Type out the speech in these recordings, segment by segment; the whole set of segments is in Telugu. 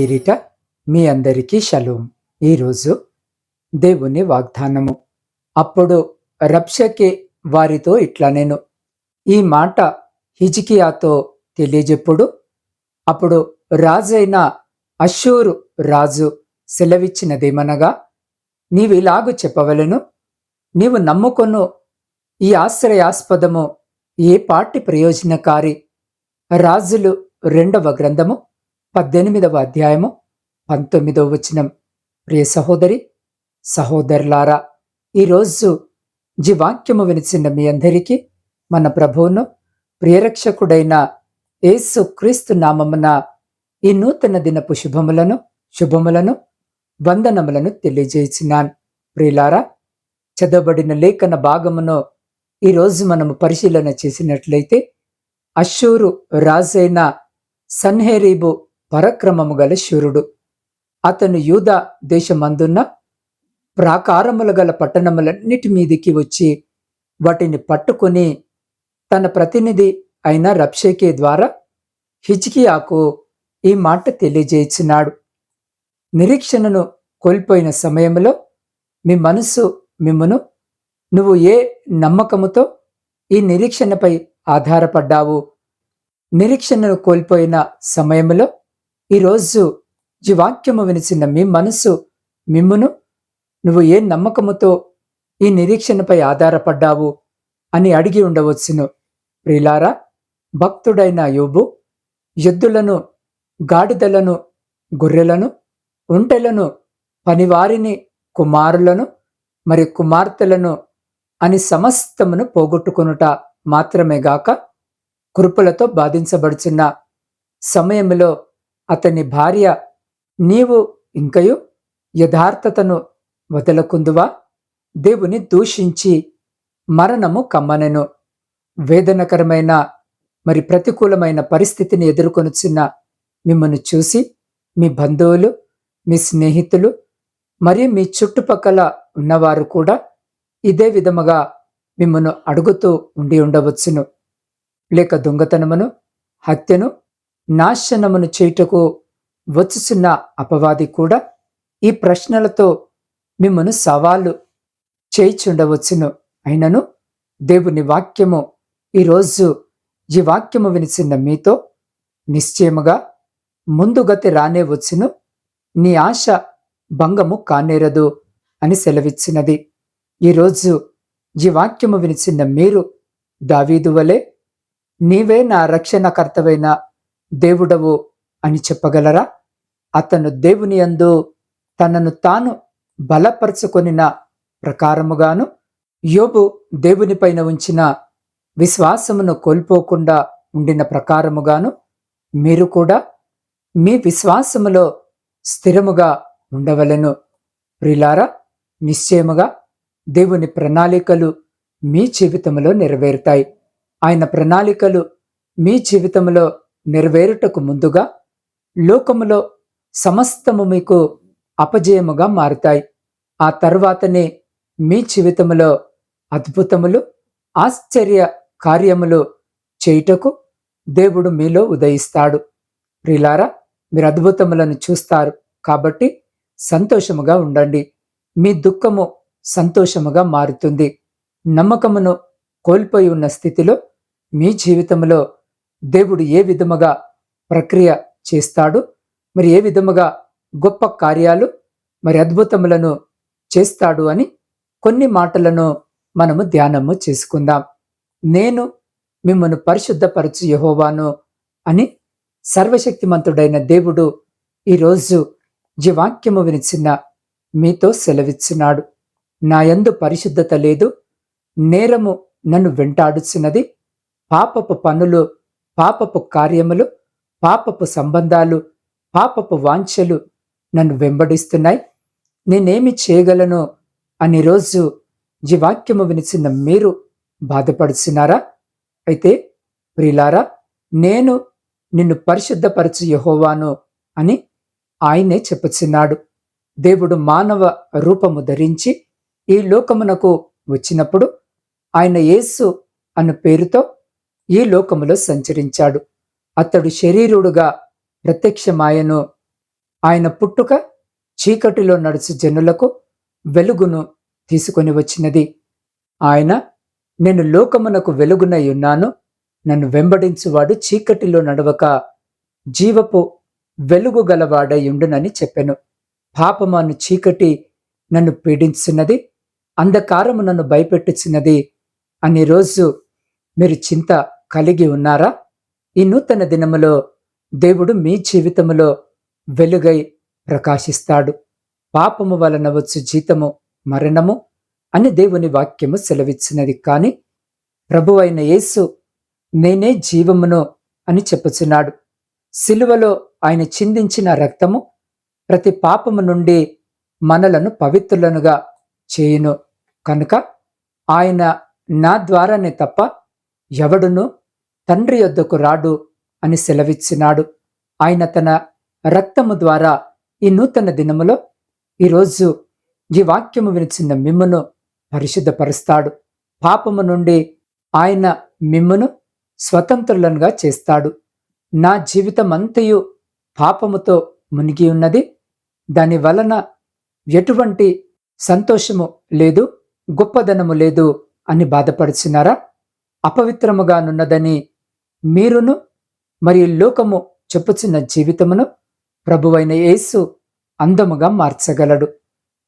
పేరిట మీ అందరికీ షలోం. ఈరోజు దేవుని వాగ్దానము. అప్పుడు రప్షకే వారితో ఇట్లా నేను ఈ మాట హిజికియాతో తెలియజెప్పుడు అప్పుడు రాజైన అశూరు రాజు సెలవిచ్చినదేమనగా నీవిలాగు చెప్పవలను నీవు నమ్ముకొను ఈ ఆశ్రయాస్పదము ఏ పాటి ప్రయోజనకారి? రాజులు రెండవ గ్రంథము పద్దెనిమిదవ అధ్యాయము పంతొమ్మిదవ వచనం. ప్రియ సహోదరి సహోదరులారా ఈరోజు జీవాక్యము వినిచిన మీ అందరికీ మన ప్రభువును ప్రియరక్షకుడైన యేసు క్రీస్తు నామమున ఈ నూతన దినపు శుభములను శుభములను వందనములను తెలియజేసినాను. ప్రియులారా చదవబడిన లేఖన భాగమును ఈరోజు మనము పరిశీలన చేసినట్లయితే అషూరు రాజైన సన్హెరీబు పరక్రమము గల శూరుడు. అతను యూదా దేశమందున్న ప్రాకారములు గల పట్టణములన్నిటి మీదికి వచ్చి వాటిని పట్టుకొని తన ప్రతినిధి అయిన రప్షేకే ద్వారా హిజ్కియాకు ఈ మాట తెలియజేసినాడు. నిరీక్షణను కోల్పోయిన సమయంలో మీ మనస్సు మిమ్మును నువ్వు ఏ నమ్మకముతో ఈ నిరీక్షణపై ఆధారపడ్డావు? నిరీక్షణను కోల్పోయిన సమయంలో ఈరోజు వాక్యము వినిచిన మీ మనసు మిమ్మును నువ్వు ఏ నమ్మకముతో ఈ నిరీక్షణపై ఆధారపడ్డావు అని అడిగి ఉండవచ్చును. ప్రిలారా భక్తుడైన యోబు ఎద్దులను గాడిదలను గొర్రెలను ఒంటెలను పనివారిని కుమారులను మరి కుమార్తెలను అని సమస్తమును పోగొట్టుకొనుట మాత్రమే గాక కృపలతో బాధించబడుచున్న సమయంలో అతని భార్య నీవు ఇంకయు యథార్థతను వదలకుందువా? దేవుని దూషించి మరణము కమ్మనెను. వేదనకరమైన మరి ప్రతికూలమైన పరిస్థితిని ఎదుర్కొనుచున్న మిమ్మల్ని చూసి మీ బంధువులు మీ స్నేహితులు మరియు మీ చుట్టుపక్కల ఉన్నవారు కూడా ఇదే విధముగా మిమ్మను అడుగుతూ ఉండి ఉండవచ్చును. లేక దొంగతనమును హత్యను నాశనమును చేయుటకు వచ్చుచున్న అపవాది కూడా ఈ ప్రశ్నలతో మిమ్మను సవాలు చేయిచుండవచ్చును. అయినను దేవుని వాక్యము ఈరోజు ఈ వాక్యము వినిచిన మీతో నిశ్చయముగా ముందుగతి రానే వచ్చును. నీ ఆశ భంగము కానేరదు అని సెలవిచ్చినది. ఈరోజు ఈ వాక్యము వినిచిన మీరు దావీదు వలె నీవే నా రక్షణకర్తవైన దేవుడవు అని చెప్పగలరా? అతను దేవుని యందు తనను తాను బలపరుచుకొనిన ప్రకారముగాను యోబు దేవునిపైన ఉంచిన విశ్వాసమును కోల్పోకుండా ఉండిన ప్రకారముగాను మీరు కూడా మీ విశ్వాసములో స్థిరముగా ఉండవలెను. ప్రిలారా నిశ్చయముగా దేవుని ప్రణాళికలు మీ జీవితంలో నెరవేరుతాయి. ఆయన ప్రణాళికలు మీ జీవితంలో నెరవేరుటకు ముందుగా లోకములో సమస్తము మీకు అపజయముగా మారుతాయి. ఆ తర్వాతనే మీ జీవితములో అద్భుతములు ఆశ్చర్య కార్యములు చేయుటకు దేవుడు మీలో ఉదయిస్తాడు. ప్రిలారా మీరు అద్భుతములను చూస్తారు. కాబట్టి సంతోషముగా ఉండండి. మీ దుఃఖము సంతోషముగా మారుతుంది. నమ్మకమును కోల్పోయి ఉన్న స్థితిలో మీ జీవితంలో దేవుడు ఏ విధముగా ప్రక్రియ చేస్తాడు మరి ఏ విధముగా గొప్ప కార్యాలు మరి అద్భుతములను చేస్తాడు అని కొన్ని మాటలను మనము ధ్యానము చేసుకుందాం. నేను మిమ్మను పరిశుద్ధపరచు యహోవాను అని సర్వశక్తిమంతుడైన దేవుడు ఈరోజు జీవాక్యము వినిచిన మీతో సెలవిచ్చినాడు. నా యందు పరిశుద్ధత లేదు నేరము నన్ను వెంటాడుచున్నది పాపపు పనులు పాపపు కార్యములు పాపపు సంబంధాలు పాపపు వాంఛలు నన్ను వెంబడిస్తున్నాయి. నేనేమి చేయగలను అని రోజు జీవాక్యము వినిచిన మీరు బాధపడుచున్నారా? అయితే ప్రిలారా నేను నిన్ను పరిశుద్ధపరచు యహోవాను అని ఆయనే చెప్పుచున్నాడు. దేవుడు మానవ రూపము ధరించి ఈ లోకమునకు వచ్చినప్పుడు ఆయన యేసు అను పేరుతో ఈ లోకములో సంచరించాడు. అతడు శరీరుడుగా ప్రత్యక్షమాయను. ఆయన పుట్టుక చీకటిలో నడుచు జనులకు వెలుగును తీసుకొని వచ్చినది. ఆయన నేను లోకమునకు వెలుగునై ఉన్నాను. నన్ను వెంబడించువాడు చీకటిలో నడవక. జీవపు వెలుగు గలవాడై ఉండునని చెప్పెను. పాపమాను చీకటి నన్ను పీడించున్నది. అంధకారము నన్ను భయపెట్టుచున్నది. అనే రోజు మీరు చింత కలిగి ఉన్నారా? ఈ నూతన దినములో దేవుడు మీ జీవితములో వెలుగై ప్రకాశిస్తాడు. పాపము వలన వచ్చు జీతము మరణము అని దేవుని వాక్యము సెలవిచ్చినది. కాని ప్రభు అయిన యేసు నేనే జీవమును అని చెప్పుచున్నాడు. సిలువలో ఆయన చిందించిన రక్తము ప్రతి పాపము నుండి మనలను పవిత్రులనుగా చేయును. కనుక ఆయన నా ద్వారానే తప్ప ఎవడును తండ్రి యొద్దకు రాడు అని సెలవిచ్చినాడు. ఆయన తన రక్తము ద్వారా ఈ నూతన దినములో ఈరోజు ఈ వాక్యము వినిచిన మిమ్మును పరిశుద్ధపరుస్తాడు. పాపము నుండి ఆయన మిమ్మును స్వతంత్రులనుగా చేస్తాడు. నా జీవితం అంతయు పాపముతో మునిగి ఉన్నది. దాని వలన ఎటువంటి సంతోషము లేదు గొప్పదనము లేదు అని బాధపడుచున్నారా అపవిత్రముగానున్నదని మీరును మరియు లోకము చెప్పుచున్న జీవితమును ప్రభువైన యేసు అందముగా మార్చగలడు.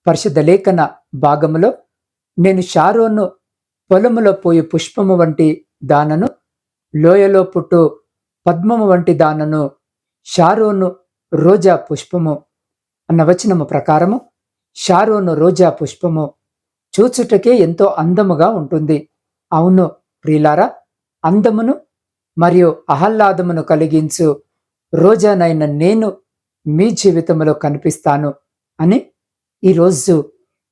పరిశుద్ధ లేఖన భాగములో నేను షారోను పొలములో పోయి పుష్పము వంటి దానను లోయలో పుట్టు పద్మము వంటి దానను షారోను రోజా పుష్పము అన్న వచనము ప్రకారము షారోను రోజా పుష్పము చూచుటకే ఎంతో అందముగా ఉంటుంది. అవును ప్రియులారా అందమును మరియు ఆహ్లాదమును కలిగించు. రోజానైన నేను మీ జీవితంలో కనిపిస్తాను అని ఈరోజు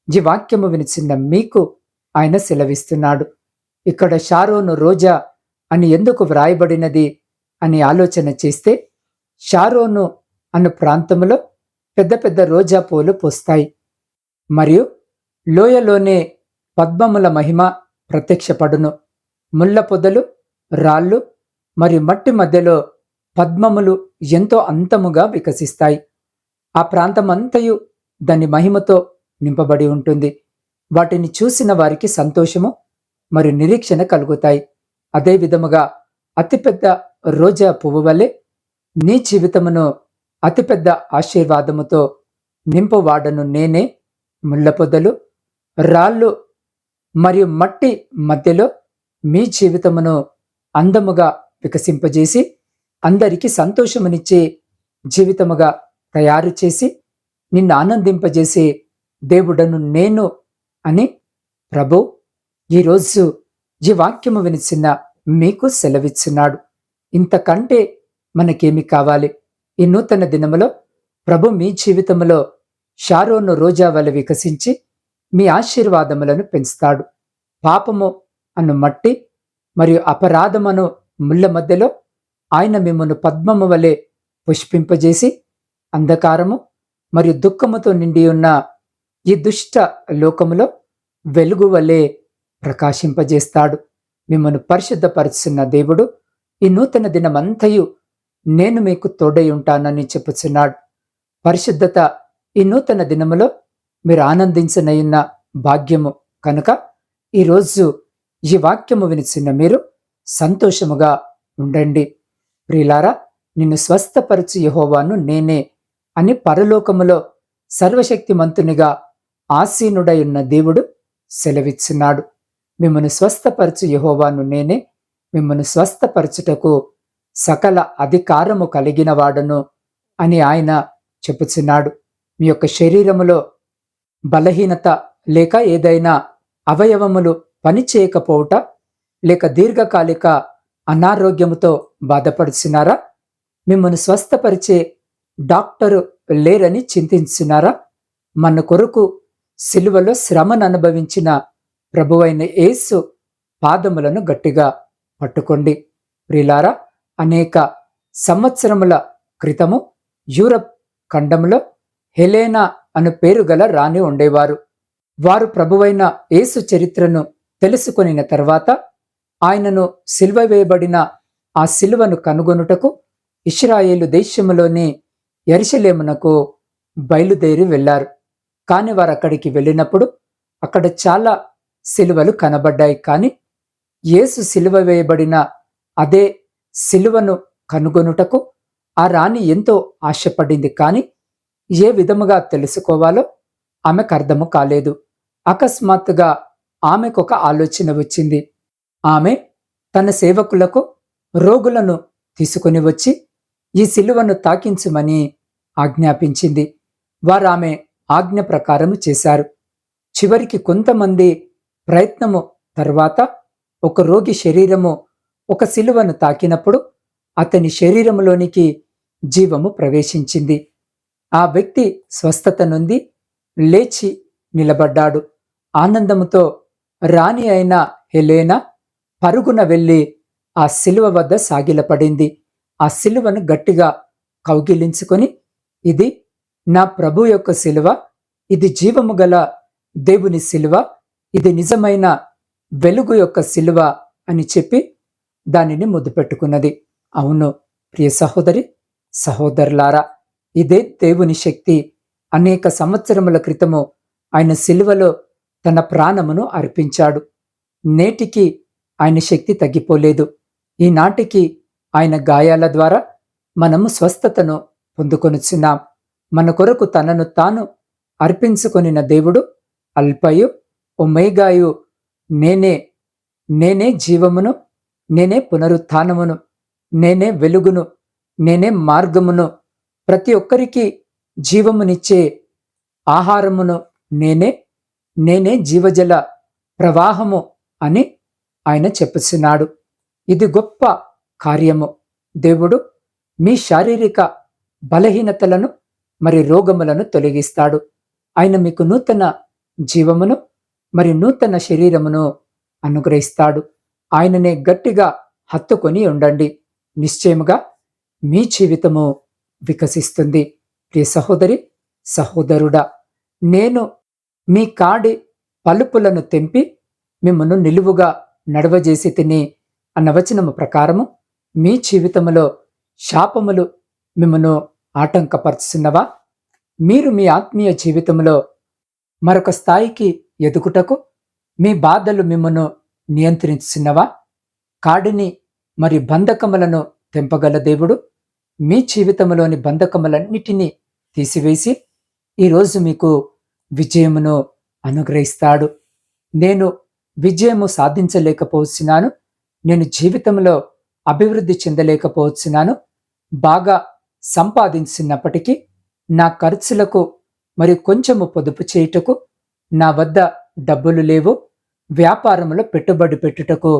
ఈ వాక్యము వినిచిన మీకు ఆయన సెలవిస్తున్నాడు. ఇక్కడ షారోను రోజా అని ఎందుకు వ్రాయబడినది అని ఆలోచన చేస్తే షారోను అన్న ప్రాంతంలో పెద్ద పెద్ద రోజా పూలు పూస్తాయి. మరియు లోయలోనే పద్మముల మహిమ ప్రత్యక్షపడును. ముళ్ళ పొదలు రాళ్ళు మరియు మట్టి మధ్యలో పద్మములు ఎంతో అంతముగా వికసిస్తాయి. ఆ ప్రాంతమంతయు దాని మహిమతో నింపబడి ఉంటుంది. వాటిని చూసిన వారికి సంతోషము మరియు నిరీక్షణ కలుగుతాయి. అదే విధముగా అతిపెద్ద రోజా పువ్వు వలె నీ జీవితమును అతిపెద్ద ఆశీర్వాదముతో నింపవాడను నేనే. ముళ్ళ పొదలు రాళ్ళు మరియు మట్టి మధ్యలో మీ జీవితమును అందముగా వికసింపజేసి అందరికీ సంతోషమునిచ్చే జీవితముగా తయారు చేసి నిన్ను ఆనందింపజేసే దేవుడను నేను అని ప్రభు ఈరోజు ఈ వాక్యము వినిచిన మీకు సెలవిచ్చున్నాడు. ఇంతకంటే మనకేమి కావాలి? ఈ నూతన దినములో ప్రభు మీ జీవితంలో షారోను రోజా వల వికసించి మీ ఆశీర్వాదములను పెంచుతాడు. పాపము అను మట్టి మరియు అపరాధమను ముళ్ళ మధ్యలో ఆయన మిమ్మను పద్మము వలె పుష్పింపజేసి అంధకారము మరియు దుఃఖముతో నిండి ఉన్న ఈ దుష్ట లోకములో వెలుగు వలె ప్రకాశింపజేస్తాడు. మిమ్మను పరిశుద్ధపరుచున్న దేవుడు ఈ నూతన దినమంతయు నేను మీకు తోడై ఉంటానని చెప్పుచున్నాడు. పరిశుద్ధత ఈ నూతన దినములో మీరు ఆనందించనయున్న భాగ్యము. కనుక ఈరోజు ఈ వాక్యము వినిచిన మీరు సంతోషముగా ఉండండి. ప్రియులారా నిన్ను స్వస్థపరచు యహోవాను నేనే అని పరలోకములో సర్వశక్తిమంతునిగా ఆసీనుడై ఉన్న దేవుడు సెలవిచ్చున్నాడు మిమ్మను స్వస్థపరచు యహోవాను నేనే మిమ్మను స్వస్థపరచుటకు సకల అధికారము కలిగిన వాడను అని ఆయన చెప్పుచున్నాడు. మీ యొక్క శరీరములో బలహీనత లేక ఏదైనా అవయవములు పనిచేయకపోవుట లేక దీర్ఘకాలిక అనారోగ్యముతో బాధపడుచున్నారా? మిమ్మల్ని స్వస్థపరిచే డాక్టరు లేరని చింతించున్నారా? మన కొరకు సిలువలో శ్రమను అనుభవించిన ప్రభువైన యేసు పాదములను గట్టిగా పట్టుకోండి. ప్రిలారా అనేక సంవత్సరముల క్రితము యూరప్ ఖండంలో హెలేనా అను పేరు గల రాణి ఉండేవారు. వారు ప్రభువైన యేసు చరిత్రను తెలుసుకొనిన తర్వాత ఆయనను సిల్వ వేయబడిన ఆ సిలువను కనుగొనుటకు ఇస్రాయేలు దేశములోని ఎరిశలేమునకు బయలుదేరి వెళ్ళారు కాని వారు అక్కడికి వెళ్ళినప్పుడు అక్కడ చాలా సిలువలు కనబడ్డాయి. కాని యేసు సిలువ వేయబడిన అదే సిలువను కనుగొనుటకు ఆ రాణి ఎంతో ఆశపడింది. కానీ ఏ విధముగా తెలుసుకోవాలో ఆమెకు అర్థము కాలేదు. అకస్మాత్తుగా ఆమెకొక ఆలోచన వచ్చింది. ఆమె తన సేవకులకు రోగులను తీసుకుని వచ్చి ఈ శిలువను తాకించుమని ఆజ్ఞాపించింది. వారు ఆమె ఆజ్ఞ ప్రకారము చేశారు. చివరికి కొంతమంది ప్రయత్నము తర్వాత ఒక రోగి శరీరము ఒక శిలువను తాకినప్పుడు అతని శరీరములోనికి జీవము ప్రవేశించింది. ఆ వ్యక్తి స్వస్థత నుండి లేచి నిలబడ్డాడు. ఆనందముతో రాణి అయిన హెలేనా పరుగున వెళ్ళి ఆ సిలువ వద్ద సాగిలపడింది. ఆ సిలువను గట్టిగా కౌగిలించుకొని ఇది నా ప్రభు యొక్క సిలువ ఇది జీవము గల దేవుని శిలువ ఇది నిజమైన వెలుగు యొక్క శిలువ అని చెప్పి దానిని ముద్దు పెట్టుకున్నది అవును ప్రియ సహోదరి సహోదరులారా ఇదే దేవుని శక్తి. అనేక సంవత్సరముల క్రితము ఆయన సిలువలో తన ప్రాణమును అర్పించాడు. నేటికి ఆయన శక్తి తగ్గిపోలేదు. ఈనాటికి ఆయన గాయాల ద్వారా మనము స్వస్థతను పొందుకొనుచున్నాం. మన కొరకు తనను తాను అర్పించుకొనిన దేవుడు అల్పయు ఒమేగాయు నేనే నేనే జీవమును నేనే పునరుత్నమును నేనే వెలుగును నేనే మార్గమును ప్రతి ఒక్కరికి జీవమునిచ్చే ఆహారమును నేనే నేనే జీవజల ప్రవాహము అని ఆయన చెప్పుచున్నాడు ఇది గొప్ప కార్యము. దేవుడు మీ శారీరక బలహీనతలను మరి రోగములను తొలగిస్తాడు. ఆయన మీకు నూతన జీవమును మరి నూతన శరీరమును అనుగ్రహిస్తాడు. ఆయననే గట్టిగా హత్తుకొని ఉండండి. నిశ్చయముగా మీ జీవితము వికసిస్తుంది. ప్రియ సహోదరి సహోదరుడా నేను మీ కాడి పలుపులను తెంపి మిమ్మను నిలువుగా నడవజేసి తిని అన్న వచనము ప్రకారము మీ జీవితములో శాపములు మిమ్మను ఆటంకపరుచున్నవా మీరు మీ ఆత్మీయ జీవితంలో మరొక స్థాయికి ఎదుగుటకు మీ బాధలు మిమ్మను నియంత్రించున్నవా కాడిని మరి బంధకములను తెంపగల దేవుడు మీ జీవితంలోని బంధకములన్నిటినీ తీసివేసి ఈరోజు మీకు విజయమును అనుగ్రహిస్తాడు. నేను విజయము సాధించలేకపోతున్నాను నేను జీవితంలో అభివృద్ధి చెందలేకపోతున్నాను బాగా సంపాదించినప్పటికీ నా ఖర్చులకు మరి కొంచెము పొదుపు చేయుటకు నా వద్ద డబ్బులు లేవు. వ్యాపారంలో పెట్టుబడి పెట్టుటకు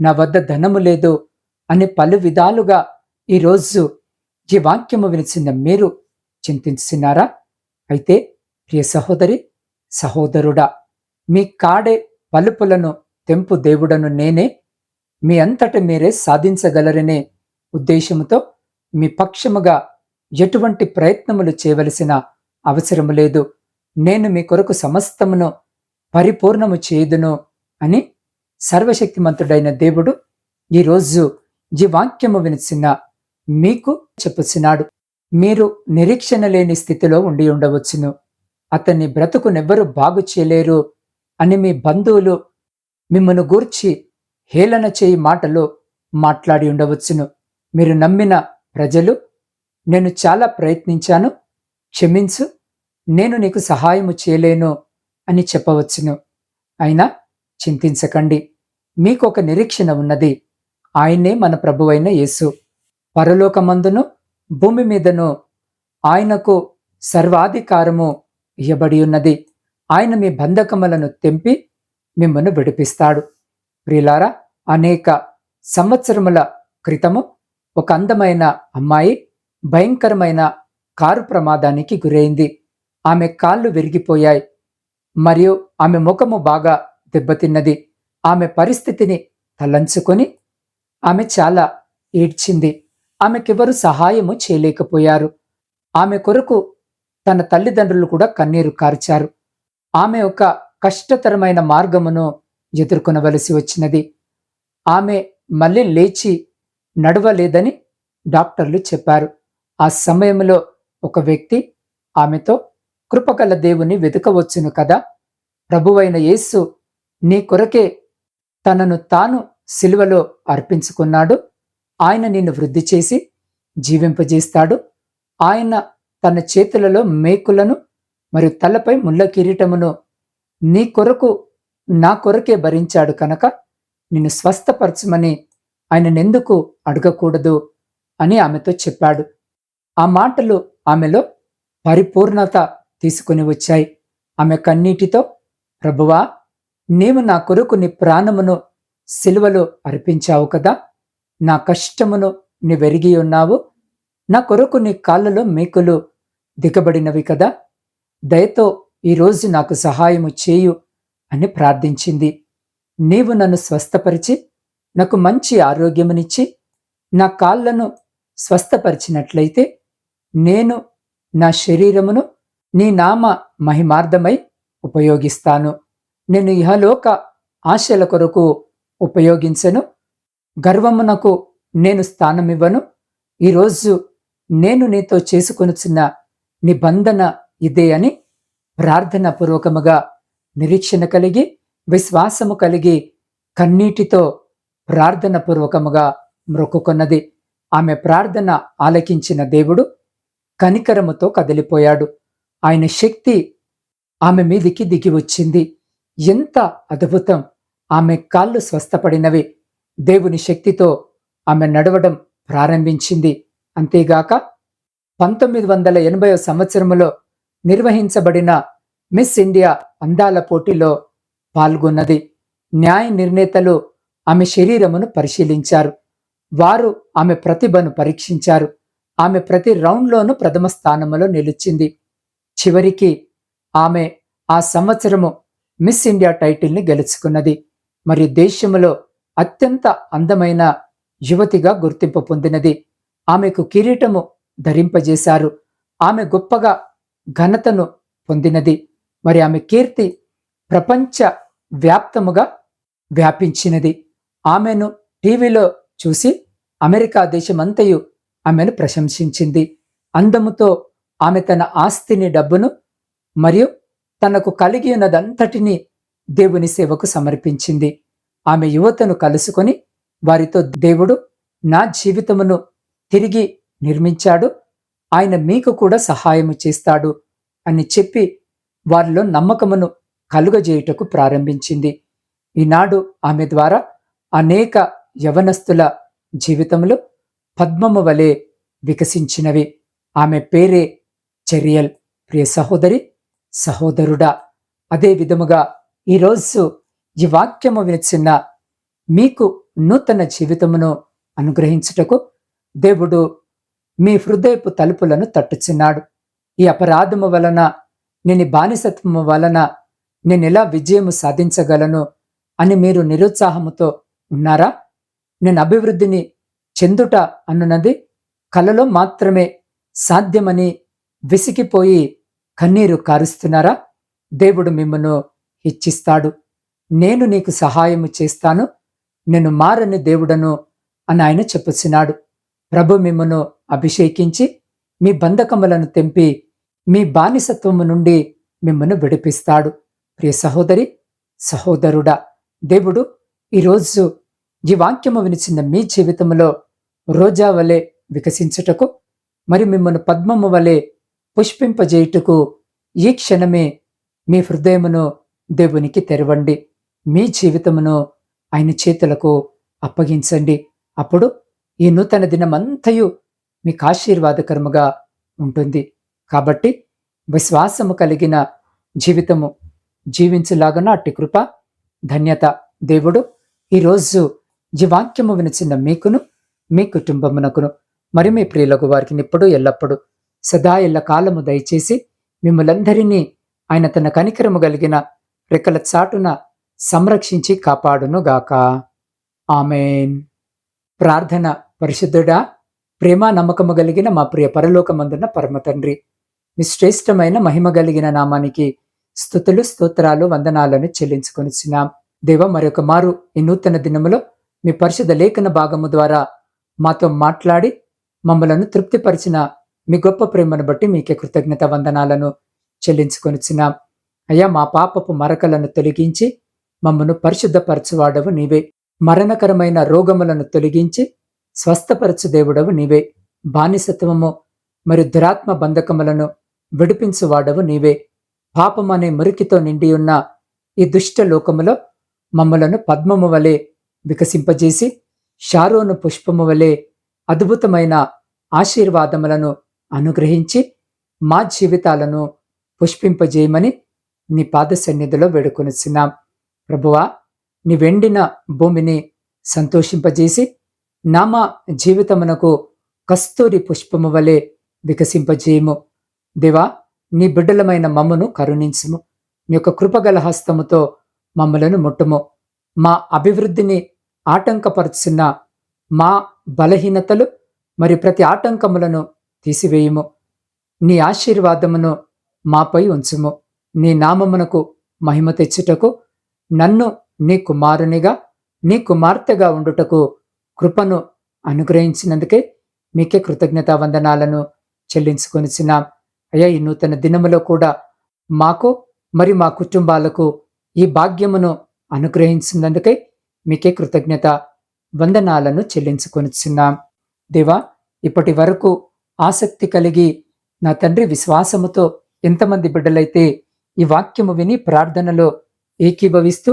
నా వద్ద ధనము లేదు అని పలు విధాలుగా ఈరోజు ఈ వాక్యము వినిచిన మీరు చింతించినారా? అయితే ప్రియ సహోదరి సహోదరుడా మీ కాడే పలుపులను తెంపు దేవుడను నేనే మీ అంతట మీరే సాధించగలరనే ఉద్దేశముతో మీ పక్షముగా ఎటువంటి ప్రయత్నములు చేయవలసిన అవసరము లేదు. నేను మీ కొరకు సమస్తమును పరిపూర్ణము చేయుదును అని సర్వశక్తిమంతుడైన దేవుడు ఈరోజు ఈ వాక్యము వినిచిన మీకు చెప్పుచున్నాడు. మీరు నిరీక్షణ లేని స్థితిలో ఉండి ఉండవచ్చును. అతన్ని బ్రతుకునెవ్వరు బాగు చేయలేరు అని మీ బంధువులు మిమ్మను గూర్చి హేళన చేయి మాటలు మాట్లాడి ఉండవచ్చును. మీరు నమ్మిన ప్రజలు నేను చాలా ప్రయత్నించాను క్షమించు నేను నీకు సహాయము చేయలేను అని చెప్పవచ్చును. అయినా చింతించకండి మీకు ఒక నిరీక్షణ ఉన్నది ఆయనే మన ప్రభువైన యేసు. పరలోకమందును భూమి మీదను ఆయనకు సర్వాధికారము ఇయ్యబడి ఉన్నది. ఆయన మీ బంధకములను తెంపి మిమ్మను విడిపిస్తాడు. ప్రియులారా అనేక సంవత్సరముల క్రితము ఒక అందమైన అమ్మాయి భయంకరమైన కారు ప్రమాదానికి గురైంది. ఆమె కాళ్ళు విరిగిపోయాయి. మరియు ఆమె ముఖము బాగా దెబ్బతిన్నది. ఆమె పరిస్థితిని తలంచుకొని ఆమె చాలా ఏడ్చింది. ఆమెకెవరు సహాయము చేయలేకపోయారు. ఆమె కొరకు తన తల్లిదండ్రులు కూడా కన్నీరు కార్చారు. ఆమె ఒక కష్టతరమైన మార్గమును ఎదుర్కొనవలసి వచ్చినది. ఆమె మళ్ళీ లేచి నడవలేదని డాక్టర్లు చెప్పారు. ఆ సమయంలో ఒక వ్యక్తి ఆమెతో కృపగల దేవుని వెతుకవచ్చును కదా? ప్రభువైన యేసు నీ కొరకే తనను తాను సిలువలో అర్పించుకున్నాడు. ఆయన నిన్ను వృద్ధి చేసి జీవింపజేస్తాడు. ఆయన తన చేతులలో మేకులను మరియు తలపై ముళ్ళ కిరీటమును నీ కొరకు నా కొరకే భరించాడు కనుక నిన్ను స్వస్థపరచమని ఆయననెందుకు అడగకూడదు అని ఆమెతో చెప్పాడు. ఆ మాటలు ఆమెలో పరిపూర్ణత తీసుకుని వచ్చాయి. ఆమె కన్నీటితో ప్రభువా నీవు నా కొరకు నీ ప్రాణమును సిలువలో అర్పించావు కదా నా కష్టమును నీ వెరిగి ఉన్నావు నా కొరకు నీ కాళ్ళలో మేకులు దిగబడినవి కదా. దయతో ఈరోజు నాకు సహాయము చేయు అని ప్రార్థించింది. నీవు నన్ను స్వస్థపరిచి నాకు మంచి ఆరోగ్యమునిచ్చి నా కాళ్ళను స్వస్థపరిచినట్లయితే నేను నా శరీరమును నీ నామ మహిమార్థమై ఉపయోగిస్తాను. నేను ఇహలోక ఆశల కొరకు ఉపయోగించను. గర్వమునకు నేను స్థానమివ్వను. ఈరోజు నేను నీతో చేసుకొనుచున్న నిబంధన ఇదే అని ప్రార్థన పూర్వకముగా నిరీక్షణ కలిగి విశ్వాసము కలిగి కన్నీటితో ప్రార్థన పూర్వకముగా మ్రొక్కుకొన్నది ఆమె ప్రార్థన ఆలకించిన దేవుడు కనికరముతో కదిలిపోయాడు. ఆయన శక్తి ఆమె మీదికి దిగి వచ్చింది. ఎంత అద్భుతం! ఆమె కాళ్ళు స్వస్థపడినవి. దేవుని శక్తితో ఆమె నడవడం ప్రారంభించింది. అంతేగాక పంతొమ్మిది వందల ఎనభై సంవత్సరములో నిర్వహించబడిన మిస్ ఇండియా అందాల పోటీలో పాల్గొన్నది. న్యాయ నిర్ణేతలు ఆమె శరీరమును పరిశీలించారు. వారు ఆమె ప్రతిభను పరీక్షించారు. ఆమె ప్రతి రౌండ్లోనూ ప్రథమ స్థానములో నిలిచింది. చివరికి ఆమె ఆ సంవత్సరము మిస్ ఇండియా టైటిల్ని గెలుచుకున్నది. మరియు దేశంలో అత్యంత అందమైన యువతిగా గుర్తింపు పొందినది. ఆమెకు కిరీటము ధరింపజేశారు. ఆమె గొప్పగా ఘనతను పొందినది. మరి ఆమె కీర్తి ప్రపంచ వ్యాప్తముగా వ్యాపించినది. ఆమెను టీవీలో చూసి అమెరికా దేశమంతయు ఆమెను ప్రశంసించింది. అందముతో ఆమె తన ఆస్తిని డబ్బును మరియు తనకు కలిగి ఉన్నదంతటినీ దేవుని సేవకు సమర్పించింది. ఆమె యువతను కలుసుకొని వారితో దేవుడు నా జీవితమును తిరిగి నిర్మించాడు. ఆయన మీకు కూడా సహాయము చేస్తాడు అని చెప్పి వారిలో నమ్మకమును కలుగజేయుటకు ప్రారంభించింది. ఈనాడు ఆమె ద్వారా అనేక యవనస్తుల జీవితంలో పద్మము వలె వికసించినవి. ఆమె పేరే చెరియల్. ప్రియ సహోదరి సహోదరుడా అదే విధముగా ఈరోజు ఈ వాక్యము వినిచిన మీకు నూతన జీవితమును అనుగ్రహించుటకు దేవుడు మీ హృదయపు తలుపులను తట్టుచున్నాడు. ఈ అపరాధము వలన నేను బానిసత్వము వలన నేను ఎలా విజయము సాధించగలను అని మీరు నిరుత్సాహముతో ఉన్నారా? నేను అభివృద్ధిని చెందుట అన్నది కలలో మాత్రమే సాధ్యమని విసిగిపోయి కన్నీరు కారుస్తున్నారా? దేవుడు మిమ్మను హెచ్చిస్తాడు. నేను నీకు సహాయము చేస్తాను. నేను మారని దేవుడను అని ఆయన చెప్పుచున్నాడు. ప్రభు మిమ్మను అభిషేకించి మీ బంధకములను తెంపి మీ బానిసత్వము నుండి మిమ్మను విడిపిస్తాడు. ప్రియ సహోదరి సహోదరుడా దేవుడు ఈరోజు ఈ వాక్యము వినిచిన మీ జీవితంలో రోజా వలె వికసించుటకు మరి మిమ్మల్ని పద్మము వలె పుష్పింపజేయుటకు ఈ క్షణమే మీ హృదయమును దేవునికి తెరవండి. మీ జీవితమును ఆయన చేతులకు అప్పగించండి. అప్పుడు ఈ నూతన దినమంతయు మీకు ఆశీర్వాదకరముగా ఉంటుంది. కాబట్టి విశ్వాసము కలిగిన జీవితము జీవించులాగా అట్టి కృప ధన్యత దేవుడు ఈరోజు జీవాక్యము వినిచిన మీకును మీ కుటుంబమునకును మరి మీ ప్రియులకు వారికి ఇప్పుడు ఎల్లప్పుడు సదా ఎల్ల కాలము దయచేసి మిమ్మలందరినీ ఆయన తన కనికరము కలిగిన రెక్కల చాటున సంరక్షించి కాపాడును గాక ఆమెన్. ప్రార్థన పరిశుద్ధుడా ప్రేమ నమ్మకము కలిగిన మా ప్రియ పరలోకమందున్న పరమ తండ్రి. మీ శ్రేష్టమైన మహిమ కలిగిన నామానికి స్థుతులు స్తోత్రాలు వందనాలను చెల్లించుకొనిచ్చినాం దేవ మరొక మారు ఈ నూతన దినములో మీ పరిశుద్ధ లేఖన భాగము ద్వారా మాతో మాట్లాడి మమ్మలను తృప్తిపరిచిన మీ గొప్ప ప్రేమను బట్టి మీకే కృతజ్ఞత వందనాలను చెల్లించుకొనిచ్చినాం అయ్యా మా పాపపు మరకలను తొలగించి మమ్మను పరిశుద్ధపరచువాడవు నీవే. మరణకరమైన రోగములను తొలగించి స్వస్థపరచు దేవుడవు నీవే. బానిసత్వము మరి దురాత్మ బంధకములను విడిపించువాడవు నీవే. పాపమనే మురికితో నిండి ఉన్న ఈ దుష్ట లోకములో మమ్మలను పద్మము వలె వికసింపజేసి షారోను పుష్పము వలె అద్భుతమైన ఆశీర్వాదములను అనుగ్రహించి మా జీవితాలను పుష్పింపజేయమని నీ పాద సన్నిధిలో వేడుకొనిచున్నాం. ప్రభువా నీ వెండిన భూమిని సంతోషింపజేసి నామ జీవితమునకు కస్తూరి పుష్పము వలె వికసింపజేయము. దేవా నీ బిడ్డలమైన మమ్మను కరుణించుము. నీ యొక్క కృపగల హస్తముతో మమ్మలను ముట్టుము. మా అభివృద్ధిని ఆటంకపరుచున్న మా బలహీనతలు మరి ప్రతి ఆటంకములను తీసివేయుము. నీ ఆశీర్వాదమును మాపై ఉంచుము. నీ నామమునకు మహిమ తెచ్చుటకు నన్ను నీ కుమారునిగా నీ కుమార్తెగా ఉండుటకు కృపను అనుగ్రహించినందుకే మీకే కృతజ్ఞతా వందనాలను చెల్లించుకొనిచున్నాం అయ్యా ఈ నూతన దినములో కూడా మాకు మరి మా కుటుంబాలకు ఈ భాగ్యమును అనుగ్రహించినందుకే మీకే కృతజ్ఞత వందనాలను చెల్లించుకొనిచున్నాం దేవా ఇప్పటి వరకు ఆసక్తి కలిగి నా తండ్రి విశ్వాసముతో ఎంతమంది బిడ్డలైతే ఈ వాక్యము విని ప్రార్థనలో ఏకీభవిస్తూ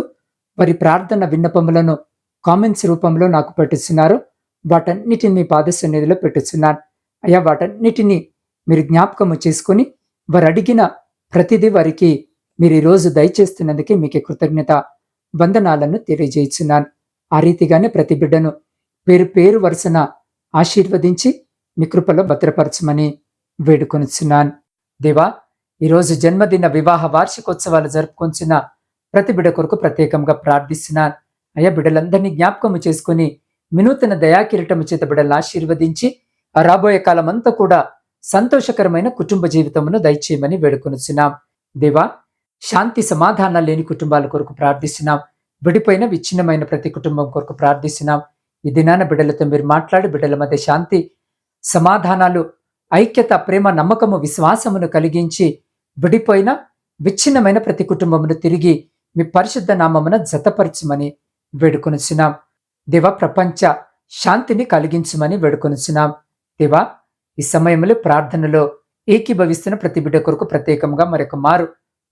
వారి ప్రార్థన విన్నపములను కామెంట్స్ రూపంలో నాకు పెట్టిస్తున్నారు. వాటన్నిటిని మీ పాద సన్నిధిలో పెట్టుచున్నాను. అయ్యా వాటన్నిటినీ మీరు జ్ఞాపకము చేసుకుని వారు అడిగిన ప్రతిదీ వారికి మీరు ఈరోజు దయచేస్తున్నందుకే మీకు కృతజ్ఞత వందనాలను తెలియజేస్తున్నాను ఆ రీతిగానే ప్రతి బిడ్డను పేరు పేరు వరుసన ఆశీర్వదించి మీ కృపలో భద్రపరచమని వేడుకొనిచున్నాను. దేవా ఈరోజు జన్మదిన వివాహ వార్షికోత్సవాలు జరుపుకొంచిన ప్రతి బిడ్డ కొరకు ప్రత్యేకంగా ప్రార్థిస్తున్నాను. అయ్యా బిడ్డలందరినీ జ్ఞాపకము చేసుకుని వినూతన దయాకిరటము చేత బిడ్డలను ఆశీర్వదించి ఆ రాబోయే కాలమంతా కూడా సంతోషకరమైన కుటుంబ జీవితమును దయచేయమని వేడుకొనిచున్నాం. దేవా శాంతి సమాధానాలు లేని కుటుంబాల కొరకు ప్రార్థిస్తున్నాం. విడిపోయిన విచ్ఛిన్నమైన ప్రతి కుటుంబం కొరకు ప్రార్థిస్తున్నాం. ఈ దినాన బిడ్డలతో మీరు మాట్లాడి బిడ్డల మధ్య శాంతి సమాధానాలు ఐక్యత ప్రేమ నమ్మకము విశ్వాసమును కలిగించి విడిపోయిన విచ్ఛిన్నమైన ప్రతి కుటుంబమును తిరిగి మీ పరిశుద్ధ నామమున జతపరచమని వేడుకొనిచున్నాం. దేవ ప్రపంచ శాంతిని కలిగించమని వేడుకొనిచున్నాం. దేవా ఈ సమయంలో ప్రార్థనలో ఏకీభవిస్తున్న ప్రతి బిడ్డ కొరకు ప్రత్యేకంగా మరొక మారు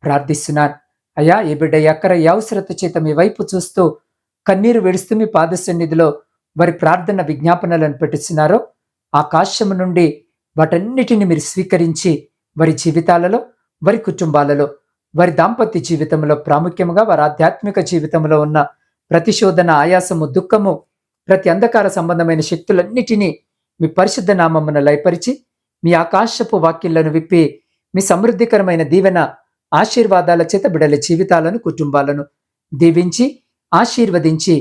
ప్రార్థిస్తున్నాను. అయ్యా ఏ బిడ్డ ఎక్కడ ఏ అవసరత చేత మీ వైపు చూస్తూ కన్నీరు విడుస్తూ మీ పాద సన్నిధిలో వారి ప్రార్థన విజ్ఞాపనలను పెట్టుచున్నారో ఆకాశము నుండి వాటన్నిటిని మీరు స్వీకరించి వారి జీవితాలలో వారి కుటుంబాలలో వారి దాంపత్య జీవితంలో ప్రాముఖ్యంగా వారి ఆధ్యాత్మిక జీవితంలో ఉన్న ప్రతిశోధన ఆయాసము దుఃఖము ప్రతి అంధకార సంబంధమైన శక్తులన్నిటినీ మీ పరిశుద్ధ నామమున లయపరిచి మీ ఆకాశపు వాక్యలను విప్పి మీ సమృద్ధికరమైన దీవెన ఆశీర్వాదాల చేత బిడల జీవితాలను కుటుంబాలను దీవించి ఆశీర్వదించి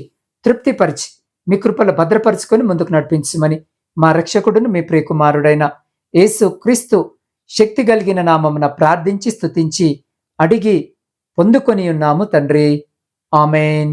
తృప్తిపరిచి మీ కృపలు భద్రపరుచుకొని ముందుకు నడిపించమని మా రక్షకుడును మీ ప్రియకుమారుడైన యేసు క్రీస్తు శక్తి కలిగిన నామమున ప్రార్థించి స్తుతించి అడిగి పొందుకొని ఉన్నాము తండ్రి. ఆమెన్.